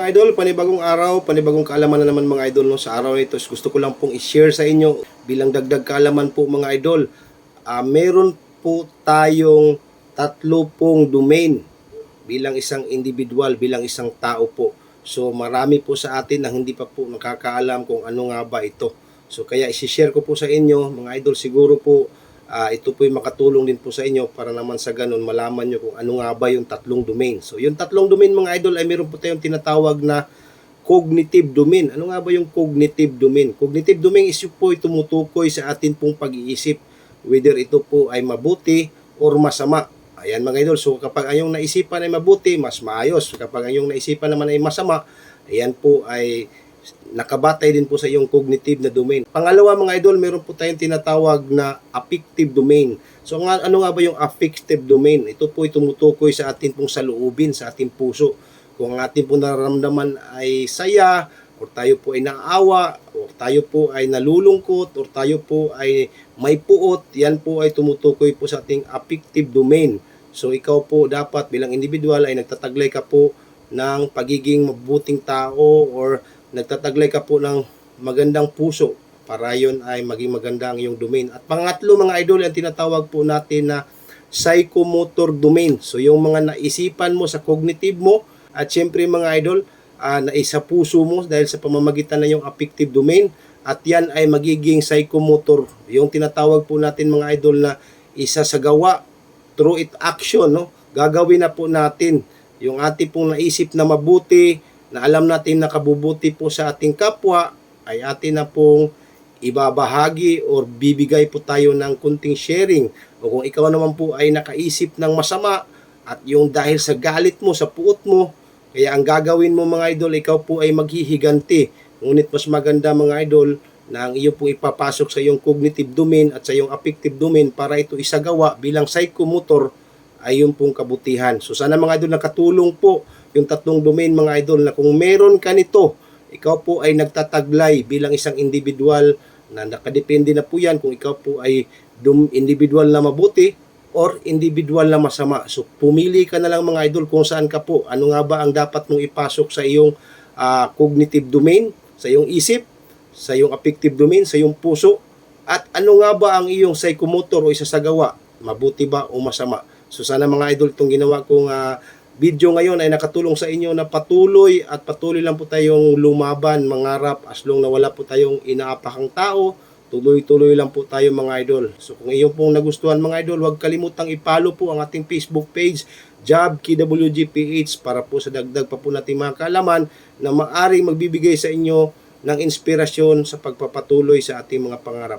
mga idol, panibagong araw, panibagong kaalaman na naman mga idol no sa araw na ito. Gusto ko lang pong i-share sa inyo bilang dagdag kaalaman po mga idol. Ah, meron po tayong tatlo pong domain bilang isang individual, bilang isang tao po. So marami po sa atin na hindi pa po nakakaalam kung ano nga ba ito. So kaya isi-share ko po sa inyo mga idol siguro po ah, ito po yung makatulong din po sa inyo para naman sa ganun malaman nyo kung ano nga ba yung tatlong domain. So yung tatlong domain mga idol ay meron po tayong tinatawag na cognitive domain. Ano nga ba yung cognitive domain? Cognitive domain is yung po tumutukoy sa atin pong pag-iisip whether ito po ay mabuti or masama. Ayan mga idol, so kapag ang iyong naisipan ay mabuti, mas maayos. Kapag ang iyong naisipan naman ay masama, ayan po ay nakabatay din po sa iyong cognitive na domain. Pangalawa mga idol, meron po tayong tinatawag na affective domain. So nga, ano nga ba yung affective domain? Ito po ay tumutukoy sa atin pong saluubin, sa ating puso. Kung ang ating pong nararamdaman ay saya, o tayo po ay naawa, o tayo po ay nalulungkot, o tayo po ay may puot, yan po ay tumutukoy po sa ating affective domain. So ikaw po dapat bilang individual ay nagtataglay ka po ng pagiging mabuting tao or nagtataglay ka po ng magandang puso para yon ay maging maganda ang iyong domain. At pangatlo mga idol, ang tinatawag po natin na psychomotor domain. So yung mga naisipan mo sa cognitive mo at syempre mga idol, uh, naisa puso mo dahil sa pamamagitan ng yung affective domain at yan ay magiging psychomotor. Yung tinatawag po natin mga idol na isa sa gawa through it action, no? Gagawin na po natin yung ating pong naisip na mabuti, na alam natin na kabubuti po sa ating kapwa, ay atin na pong ibabahagi or bibigay po tayo ng kunting sharing. O kung ikaw naman po ay nakaisip ng masama at yung dahil sa galit mo, sa puot mo, kaya ang gagawin mo mga idol, ikaw po ay maghihiganti. Ngunit mas maganda mga idol na ang iyo pong ipapasok sa iyong cognitive domain at sa iyong affective domain para ito isagawa bilang psychomotor ay yung pong kabutihan. So sana mga idol nakatulong po yung tatlong domain mga idol na kung meron ka nito, ikaw po ay nagtataglay bilang isang individual na nakadepende na po yan kung ikaw po ay individual na mabuti or individual na masama. So pumili ka na lang mga idol kung saan ka po. Ano nga ba ang dapat mong ipasok sa iyong ah, cognitive domain, sa iyong isip, sa iyong affective domain, sa iyong puso, at ano nga ba ang iyong psychomotor o isasagawa, mabuti ba o masama. So sana mga idol itong ginawa kong ah, video ngayon ay nakatulong sa inyo na patuloy at patuloy lang po tayong lumaban, mangarap as long na wala po tayong inaapakang tao, tuloy-tuloy lang po tayo mga idol. So kung iyon pong nagustuhan mga idol, huwag kalimutang ipalo po ang ating Facebook page, Job KWGPH para po sa dagdag pa po natin mga kaalaman na maaring magbibigay sa inyo ng inspirasyon sa pagpapatuloy sa ating mga pangarap.